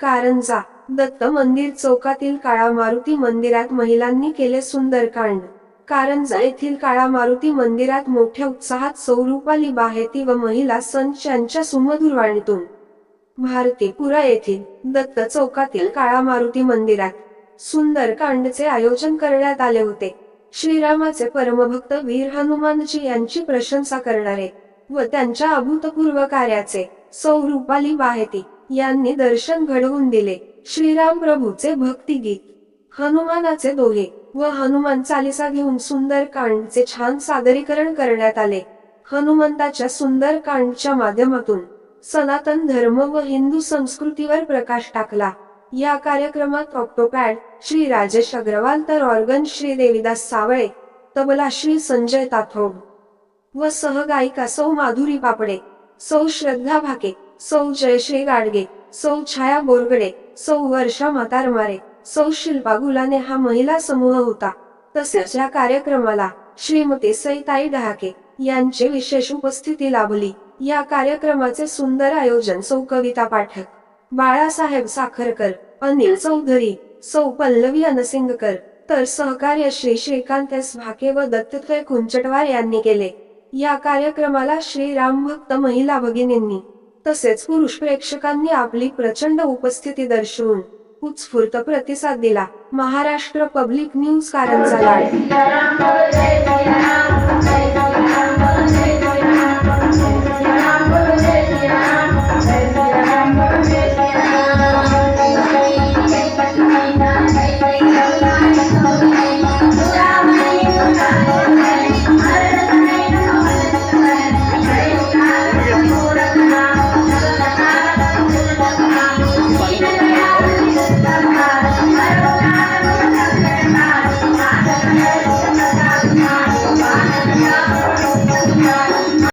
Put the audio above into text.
कारंजा दत्त मंदिर चौकातील काळा मारुती मंदिरात महिलांनी केले सुंदरकांड. कारंजा येथील काळा मारुती मंदिरात मोठ्या उत्साहात सौरूपाली बाहेती व महिला संच यांच्या सुमधुर वाणीतून भारतीपुरा येथील दत्त चौकातील काळा मारुती मंदिरात सुंदरकांडचे आयोजन करण्यात आले होते. श्रीरामाचे परमभक्त वीर हनुमानजी यांची प्रशंसा करणारे व त्यांच्या अभूतपूर्व कार्याचे सौरूपाली बाहेती यांनी दर्शन घडवून दिले. श्रीराम प्रभूचे भक्तिगीत. हनुमानाचे दोहे व हनुमान चालिसा घेऊन सुंदर कांडचे छान सादरीकरण करण्यात आले. हनुमंताच्या सुंदर कांडच्या माध्यमातून सनातन धर्म व हिंदू संस्कृतीवर प्रकाश टाकला. या कार्यक्रमात ऑक्टोपॅड श्री राजेश अग्रवाल तर ऑर्गन श्री देविदास सावळे तबला श्री संजय ताथोड व सहगायिका सौ माधुरी पापडे सौ श्रद्धा भाके सौ जयश्री गाडगे सौ छाया बोरगडे सौ वर्षा म्हातारमारे सौ शिल्पा गुलाने हा महिला समूह होता. तसेच या कार्यक्रमाला श्रीमती सईताई डहाके यांची विशेष उपस्थिती लाभली. या कार्यक्रमाचे सुंदर आयोजन सौ कविता पाठक बाळासाहेब साखरकर अनिल चौधरी सौ पल्लवी अनसिंगकर तर सहकार्य श्री श्रीकांत एस भाके व दत्तत्रय कुंचटवार यांनी केले. या कार्यक्रमाला श्री राम भक्त महिला भगिनींनी तसेच पुरुष प्रेक्षकांनी आपली प्रचंड उपस्थिती दर्शवून उत्स्फूर्त प्रतिसाद दिला. महाराष्ट्र पब्लिक न्यूज कारण झाला